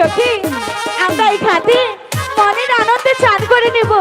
সখী। আমরা এই খাতে মনের আনন্দে চান করে নেব।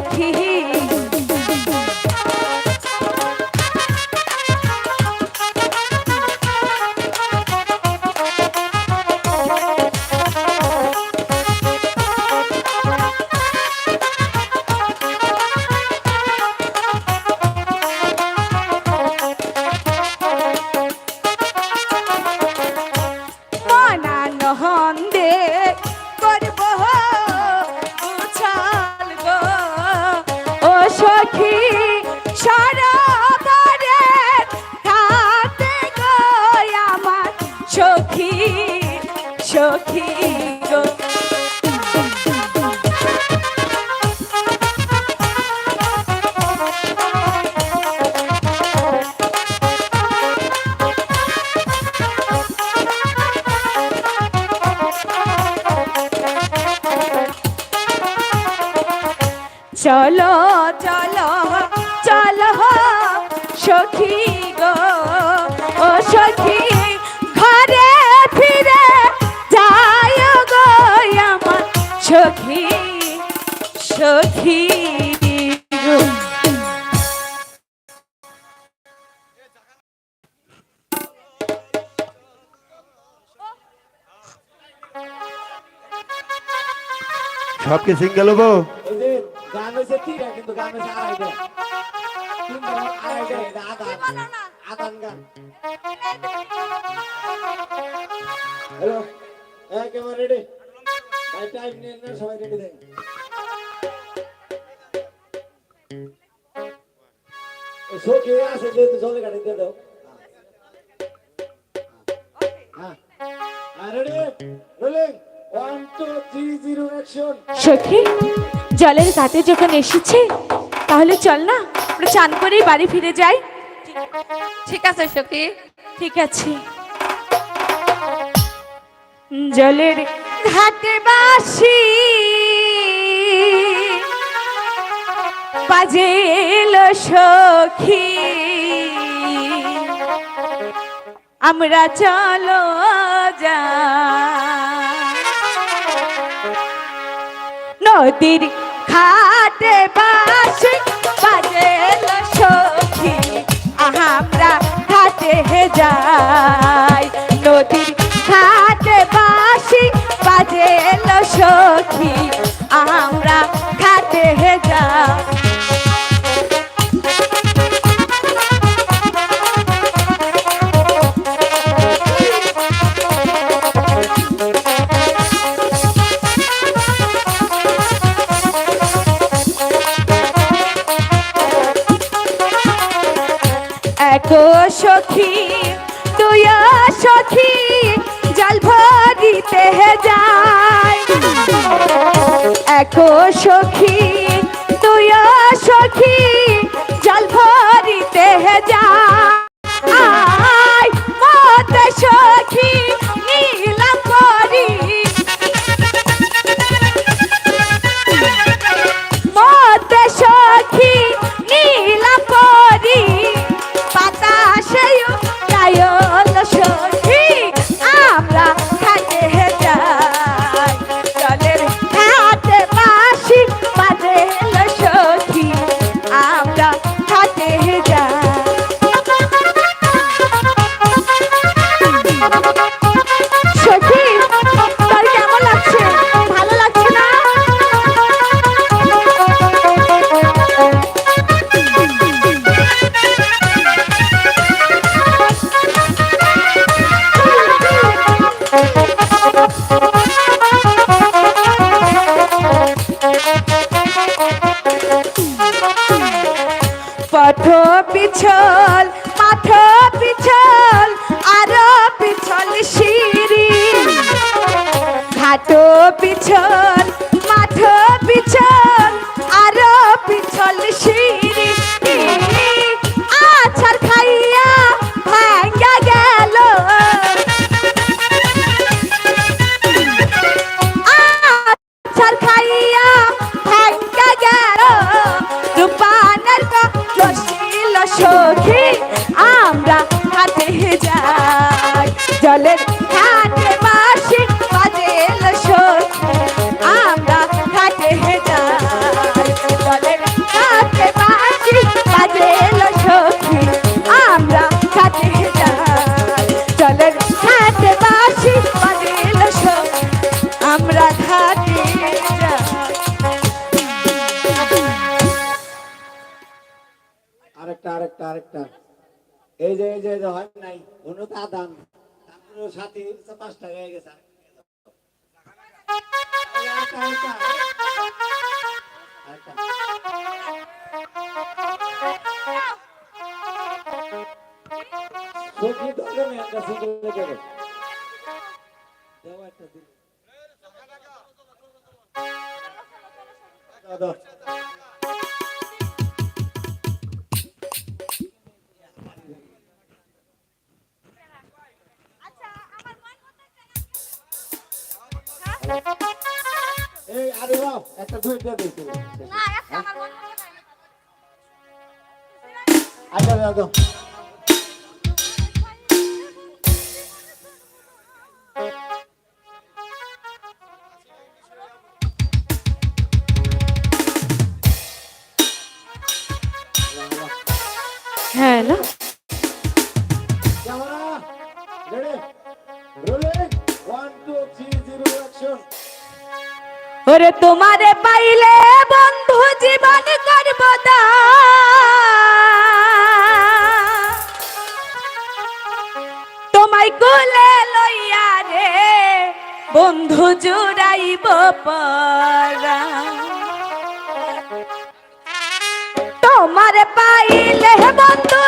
সখী সখী গো। চলো চলো চলো সখী গো ও সখী। সখী সখী গো সব কি সিঙ্গেল হব? গান হয়েছে তিনটা কিন্তু গান হয়েছে আড়াইটা আড়াইটা আদান আদান গান। হ্যালো হ্যাঁ রেডি টাইম নিয়ে না সবাই রেডি দেন সোকে আছে যেহেতু জলে গাড়ি দিয়ে দাও। হ্যাঁ। হ্যাঁ সখী জলের ঘাটে যখন এসেছে তাহলে চল না আমরা চান করেই বাড়ি ফিরে যাই। ঠিক আছে সখী। ঠিক আছে। জলের ঘাটে বাসি বাজেল সখী। আমরা চলো যা। নদীর খাটে বাসি বাজেল সখী। আমরা ঘাটে যাই সখী আমরা ঘাটে যাই। এক সখী তুই সখী জল ভরিতে যায় এক সখী। পথ পিছল মাথ পিছল আর পিছল সিঁড়ি। ঘাট পিছল মাথ পিছল এই যে এই যে হয় নাই। কোনো তা দান তারপরে সাথে পাঁচ টাকা হয়ে গেছে। আচ্ছা। এই আরে বাপ একটা ধৈর্য দিয়েছিল আচ্ছা দাদা ওরে তোমারে পাইলে বন্ধু জীবন করবদা তোমায় কোলে লইয়া রে বন্ধু জুড়াইব পরা। তোমারে পাইলে বন্ধু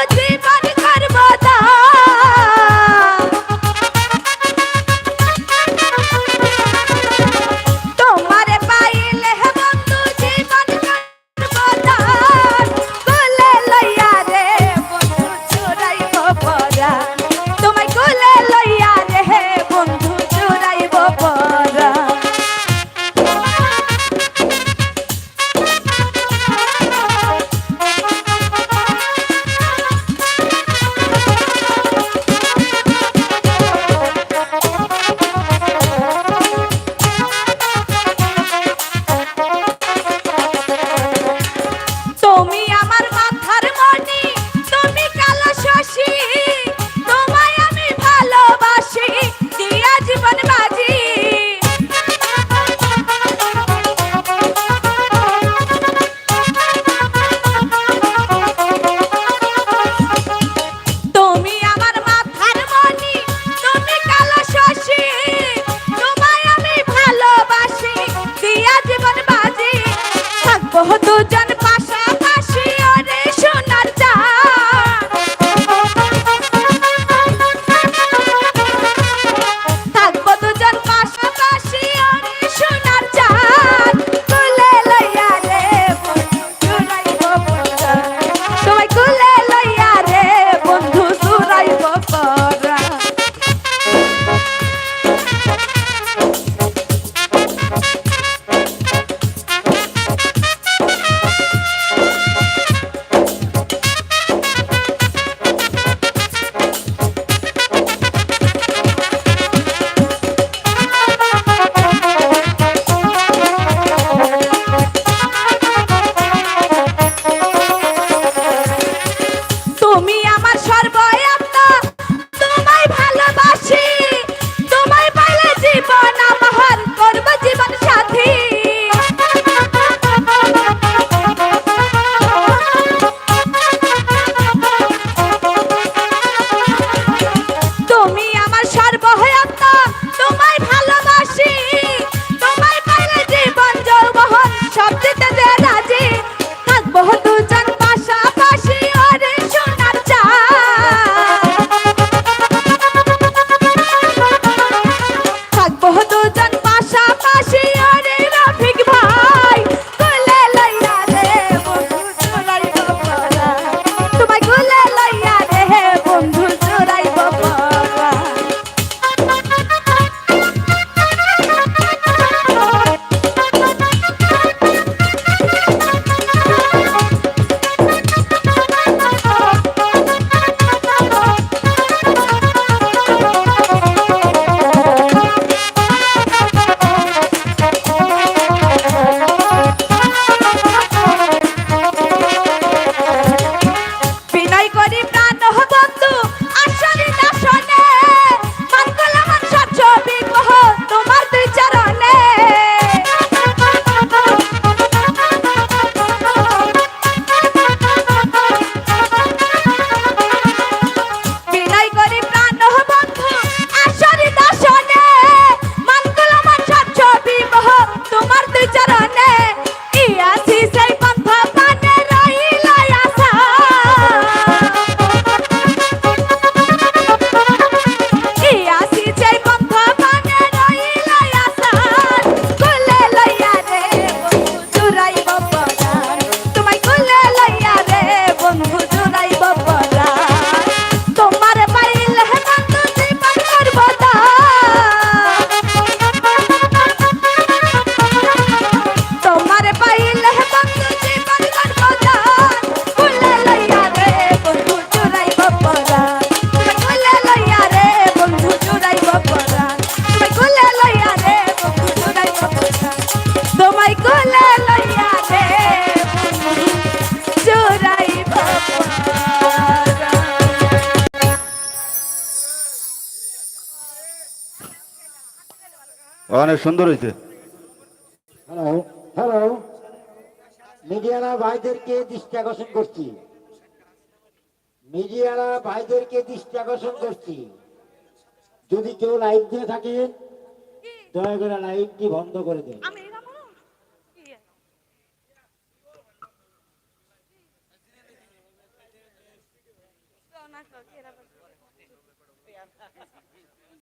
অনেক সুন্দর হইতে হ্যালো হ্যালো মিডিয়ারা ভাইদেরকে দৃষ্টি আকর্ষণ করছি। মিডিয়ারা ভাইদেরকে দৃষ্টি আকর্ষণ করছি। যদি কেউ লাইভ দিয়ে থাকেন দয়া করে লাইভটি বন্ধ করে দেন। আমি